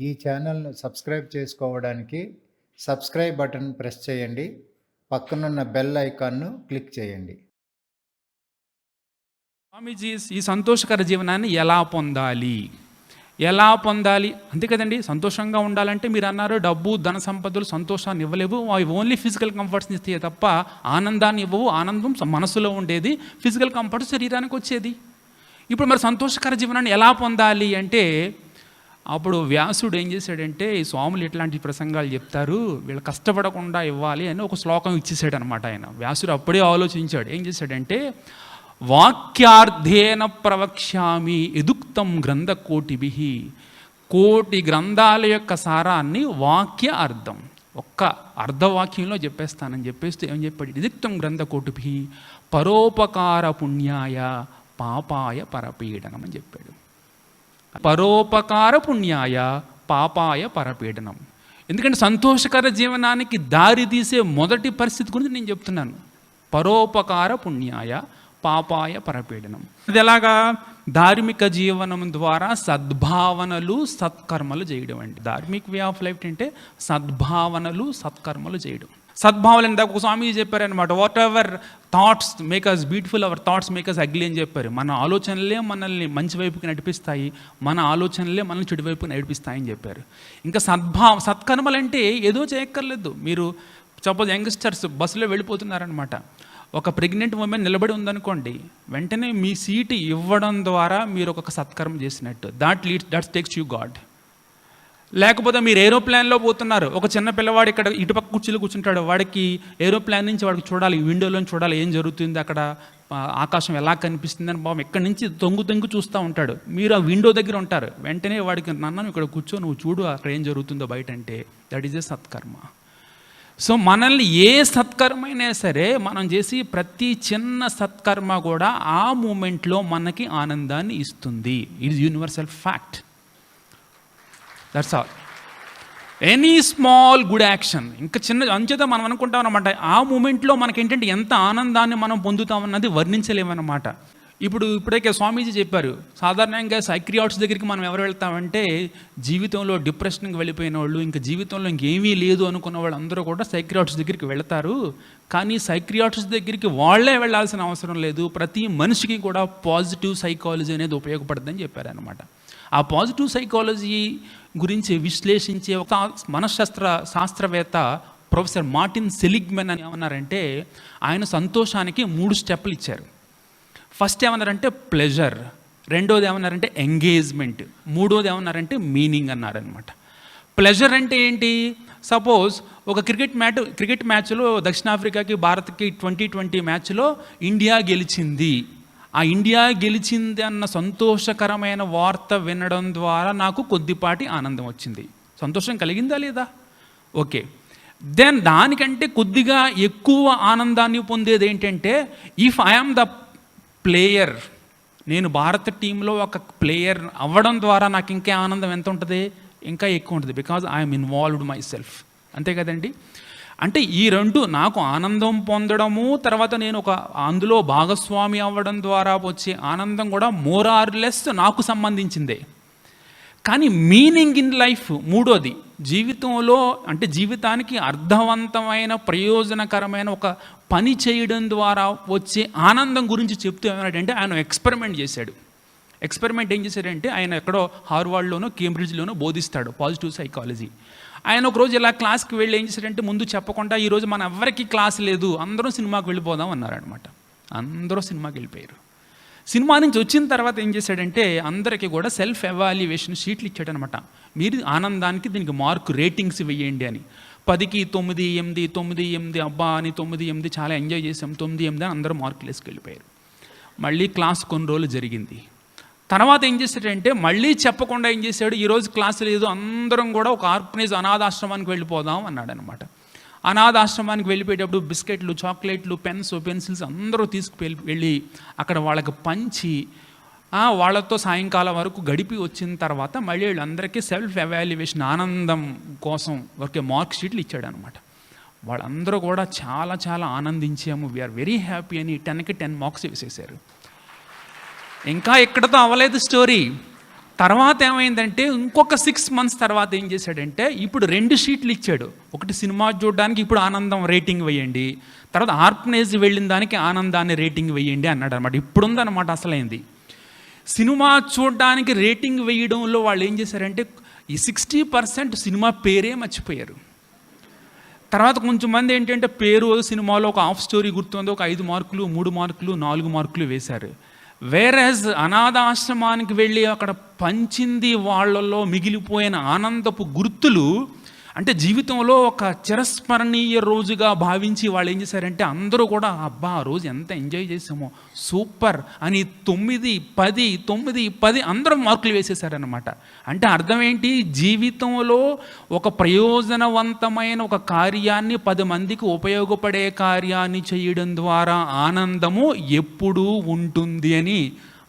ఈ ఛానల్ను సబ్స్క్రైబ్ చేసుకోవడానికి సబ్స్క్రైబ్ బటన్ ప్రెస్ చేయండి. పక్కనున్న బెల్ ఐకాన్ను క్లిక్ చేయండి. స్వామీజీ ఈ సంతోషకర జీవనాన్ని ఎలా పొందాలి? ఎలా పొందాలి? అంతే కదండి సంతోషంగా ఉండాలంటే మీరు అన్నారు డబ్బు ధన సంపదలు సంతోషాన్ని ఇవ్వలేవు. అవి ఓన్లీ ఫిజికల్ కంఫర్ట్స్ని ఇస్తాయి తప్ప ఆనందాన్ని ఇవ్వవు ఆనందం మనసులో ఉండేది ఫిజికల్ కంఫర్ట్ శరీరానికి వచ్చేది. ఇప్పుడు మరి సంతోషకర జీవనాన్ని ఎలా పొందాలి అంటే అప్పుడు వ్యాసుడు ఏం చేశాడంటే ఈ స్వాములు ఇట్లాంటి ప్రసంగాలు చెప్తారు? వీళ్ళు కష్టపడకుండా ఇవ్వాలి అని ఒక శ్లోకం ఇచ్చేసాడు అనమాట ఆయన. వ్యాసుడు అప్పుడే ఆలోచించాడు. ఏం చేశాడంటే వాక్యార్థేన ప్రవక్ష్యామి ఎదుక్తం గ్రంథకోటిభి. కోటి గ్రంథాల యొక్క సారాన్ని వాక్య అర్థం. ఒక్క అర్ధవాక్యంలో చెప్పేస్తానని చెప్పేస్తే ఏం చెప్పాడు? ఎదుక్తం గ్రంథకోటిభి పరోపకార పుణ్యాయ పాపాయ పరపీడనం అని చెప్పాడు. పరోపకార పుణ్యాయ పాపాయ పరపీడనం. ఎందుకంటే సంతోషకర జీవనానికి దారి తీసే మొదటి పరిస్థితి గురించి నేను చెప్తున్నాను. పరోపకార పుణ్యాయ పాపాయ పరపీడనం. ఇది ఎలాగా? ధార్మిక జీవనం ద్వారా సద్భావనలు సత్కర్మలు చేయడం అండి. ధార్మిక్ వే ఆఫ్ లైఫ్ అంటే సద్భావనలు సత్కర్మలు చేయడం. సద్భావన ఇందాక స్వామి చెప్పారనమాట whatever thoughts make us beautiful or thoughts make us ugly అని చెప్పారు. మన ఆలోచనలే మనల్ని మంచి వైపుకి నడిపిస్తాయి మన ఆలోచనలే మనల్ని చెడు వైపుకి నడిపిస్తాయని చెప్పారు. ఇంకా సద్భావ సత్కర్మలంటే ఏదో చేయక్కర్లేదు. మీరు సపోజ్ యంగ్స్టర్స్ బస్సులో వెళ్ళిపోతున్నారనమాట ఒక ప్రెగ్నెంట్ ఉమెన్ నిలబడి ఉందనుకోండి వెంటనే మీ సీటు ఇవ్వడం ద్వారా మీరు ఒక సత్కర్మ చేసినట్టు. That leads that's takes you God లేకపోతే మీరు ఏరోప్లేన్లో పోతున్నారు. ఒక చిన్న పిల్లవాడు ఇక్కడ ఇటుపక్క కుర్చీలో కూర్చుంటాడు. వాడికి ఏరోప్లేన్ నుంచి వాడికి చూడాలి విండోలో చూడాలి ఏం జరుగుతుంది అక్కడ ఆకాశం ఎలా కనిపిస్తుంది అని బాబు ఎక్కడి నుంచి తొంగు తొంగు చూస్తూ ఉంటాడు. మీరు ఆ విండో దగ్గర ఉంటారు. వెంటనే వాడికి నన్ను ఇక్కడ కూర్చో నువ్వు చూడు అక్కడ ఏం జరుగుతుందో బయట అంటే దట్ ఈజ్ ఎ సత్కర్మ. సో మనల్ని ఏ సత్కర్మైనా సరే మనం చేసి ప్రతి చిన్న సత్కర్మ కూడా ఆ మూమెంట్లో మనకి ఆనందాన్ని ఇస్తుంది. It is universal fact that's all any small good action ఇంకా చిన్న అంచేత మనం అనుకుంటాం అనమాట ఆ మూమెంట్లో మనకేంటంటే ఎంత ఆనందాన్ని మనం పొందుతామన్నది వర్ణించలేమన్నమాట. ఇప్పుడు ఇప్పుడే స్వామీజీ చెప్పారు సాధారణంగా సైక్రియాట్స్ దగ్గరికి మనం ఎవరు వెళ్తామంటే జీవితంలో డిప్రెషన్కి వెళ్ళిపోయిన వాళ్ళు ఇంకా జీవితంలో ఇంకేమీ లేదు అనుకున్న వాళ్ళు అందరూ కూడా సైక్రియాట్స్ దగ్గరికి వెళ్తారు. కానీ సైక్రియాట్స్ దగ్గరికి వాళ్ళే వెళ్ళాల్సిన అవసరం లేదు ప్రతి మనిషికి కూడా పాజిటివ్ సైకాలజీ అనేది ఉపయోగపడుతుందని చెప్పారనమాట ఆ పాజిటివ్ సైకాలజీ గురించి విశ్లేషించే ఒక మనశ్శాస్త్ర శాస్త్రవేత్త ప్రొఫెసర్ మార్టిన్ సెలిగ్మెన్ అని ఏమన్నారంటే ఆయన సంతోషానికి మూడు స్టెప్లు ఇచ్చారు. ఫస్ట్ ఏమన్నారంటే ప్లెజర్ రెండోది ఏమన్నారంటే ఎంగేజ్మెంట్ మూడోది ఏమన్నారంటే మీనింగ్ అన్నారనమాట ప్లెజర్ అంటే ఏంటి? సపోజ్ ఒక క్రికెట్ మ్యాట్ క్రికెట్ మ్యాచ్లో దక్షిణాఫ్రికాకి భారత్కి ట్వంటీ ట్వంటీ మ్యాచ్లో ఇండియా గెలిచింది. ఆ ఇండియా గెలిచింది అన్న సంతోషకరమైన వార్త వినడం ద్వారా నాకు కొద్దిపాటి ఆనందం వచ్చింది. సంతోషం కలిగిందా లేదా? ఓకే. దెన్ దానికంటే కొద్దిగా ఎక్కువ ఆనందాన్ని పొందేది ఏంటంటే ఇఫ్ ఐఎమ్ ద ప్లేయర్ నేను భారత టీంలో ఒక ప్లేయర్ అవ్వడం ద్వారా నాకు ఇంకా ఆనందం ఎంత ఉంటుంది? ఇంకా ఎక్కువ ఉంటుంది. Because I'm involved myself అంతే కదండి? అంటే ఈ రెండు నాకు ఆనందం పొందడము తర్వాత నేను ఒక అందులో భాగస్వామి అవ్వడం ద్వారా వచ్చే ఆనందం కూడా మోర్ ఆర్ లెస్ నాకు సంబంధించిందే. కానీ మీనింగ్ ఇన్ లైఫ్ మూడోది జీవితంలో అంటే జీవితానికి అర్థవంతమైన ప్రయోజనకరమైన ఒక పని చేయడం ద్వారా వచ్చే ఆనందం గురించి చెప్తూ ఏమన్నాడంటే ఆయన ఎక్స్పెరిమెంట్ చేశాడు. ఎక్స్పెరిమెంట్ ఏం చేశారంటే ఆయన ఎక్కడో హార్వార్డ్లోనో కేంబ్రిడ్జ్లోనో బోధిస్తాడు పాజిటివ్ సైకాలజీ. ఆయన ఒకరోజు ఇలా క్లాస్కి వెళ్ళి ఏం చేశారంటే ముందు చెప్పకుండా ఈరోజు మన ఎవరికి క్లాస్ లేదు అందరం సినిమాకి వెళ్ళిపోదాం అన్నారనమాట అందరూ సినిమాకి వెళ్ళిపోయారు. సినిమా నుంచి వచ్చిన తర్వాత ఏం చేశాడంటే అందరికీ కూడా సెల్ఫ్ ఎవాల్యుయేషన్ షీట్లు ఇచ్చాడనమాట మీరు ఆనందానికి దీనికి మార్క్ రేటింగ్స్ వేయండి అని. పదికి తొమ్మిది ఎనిమిది తొమ్మిది ఎనిమిది అబ్బా అని తొమ్మిది ఎనిమిది చాలా ఎంజాయ్ చేసాం తొమ్మిది ఎనిమిది అని అందరూ మార్కులు వేసుకెళ్ళిపోయారు మళ్ళీ క్లాస్ కొన్ని రోజులు జరిగింది. తర్వాత ఏం చేశాడంటే మళ్ళీ చెప్పకుండా ఏం చేశాడు ఈరోజు క్లాస్ లేదు అందరం కూడా ఒక ఆర్ఫనేజ్ అనాథాశ్రమానికి వెళ్ళిపోదాం అన్నాడు అనమాట అనాథాశ్రమానికి వెళ్ళిపోయేటప్పుడు బిస్కెట్లు చాక్లెట్లు పెన్స్ పెన్సిల్స్ అందరూ తీసుకు వెళ్ళి అక్కడ వాళ్ళకి పంచి వాళ్ళతో సాయంకాలం వరకు గడిపి వచ్చిన తర్వాత మళ్ళీ వీళ్ళందరికీ సెల్ఫ్ ఎవాల్యుయేషన్ ఆనందం కోసం ఒకే మార్క్ షీట్లు ఇచ్చాడు అనమాట వాళ్ళందరూ కూడా చాలా చాలా ఆనందించాము. వీఆర్ వెరీ హ్యాపీ అని టెన్కి టెన్ మార్క్స్ వేసేసారు. ఇంకా ఇక్కడతో అవ్వలేదు స్టోరీ. తర్వాత ఏమైందంటే ఇంకొక సిక్స్ మంత్స్ తర్వాత ఏం చేశాడంటే ఇప్పుడు రెండు షీట్లు ఇచ్చాడు. ఒకటి సినిమా చూడడానికి ఇప్పుడు ఆనందం రేటింగ్ వేయండి. తర్వాత ఆర్ఫనేజ్ వెళ్ళిన దానికి ఆనందాన్ని రేటింగ్ వేయండి అన్నాడు అనమాట ఇప్పుడుందనమాట అసలైంది. సినిమా చూడడానికి రేటింగ్ వేయడంలో వాళ్ళు ఏం చేశారంటే ఈ సిక్స్టీ పర్సెంట్ సినిమా పేరే మర్చిపోయారు. తర్వాత కొంచెం మంది ఏంటంటే పేరు సినిమాలో ఒక హాఫ్ స్టోరీ గుర్తుంది ఒక ఐదు మార్కులు మూడు మార్కులు నాలుగు మార్కులు వేశారు. వేరేజ్ అనాథాశ్రమానికి వెళ్ళి అక్కడ పంచింది వాళ్ళలో మిగిలిపోయిన ఆనందపు గుర్తులు అంటే జీవితంలో ఒక చిరస్మరణీయ రోజుగా భావించి వాళ్ళు ఏం చేశారంటే అందరూ కూడా అబ్బా ఆ రోజు ఎంత ఎంజాయ్ చేసామో సూపర్ అని తొమ్మిది పది తొమ్మిది పది అందరూ మార్కులు వేసేసారనమాట అంటే అర్థం ఏంటి? జీవితంలో ఒక ప్రయోజనవంతమైన ఒక కార్యాన్ని పది మందికి ఉపయోగపడే కార్యాన్ని చేయడం ద్వారా ఆనందము ఎప్పుడూ ఉంటుంది అని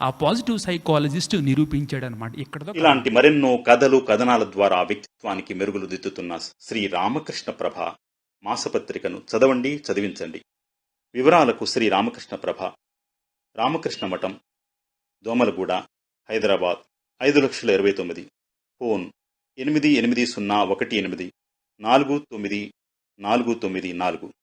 ఆ పాజిటివ్ సైకాలజిస్ట్ నిరూపించాడు అనమాట ఇక్కడ ఇలాంటి మరెన్నో కథలు కథనాల ద్వారా వ్యక్తిత్వానికి మెరుగులు దిద్దుతున్న శ్రీ రామకృష్ణ ప్రభ మాసపత్రికను చదవండి చదివించండి. వివరాలకు శ్రీ రామకృష్ణ ప్రభ. రామకృష్ణ మఠం దోమలగూడ హైదరాబాద్ ఐదు లక్షల ఇరవై తొమ్మిది. ఫోన్ ఎనిమిది ఎనిమిది సున్నా ఒకటి ఎనిమిది నాలుగు తొమ్మిది నాలుగు తొమ్మిది నాలుగు.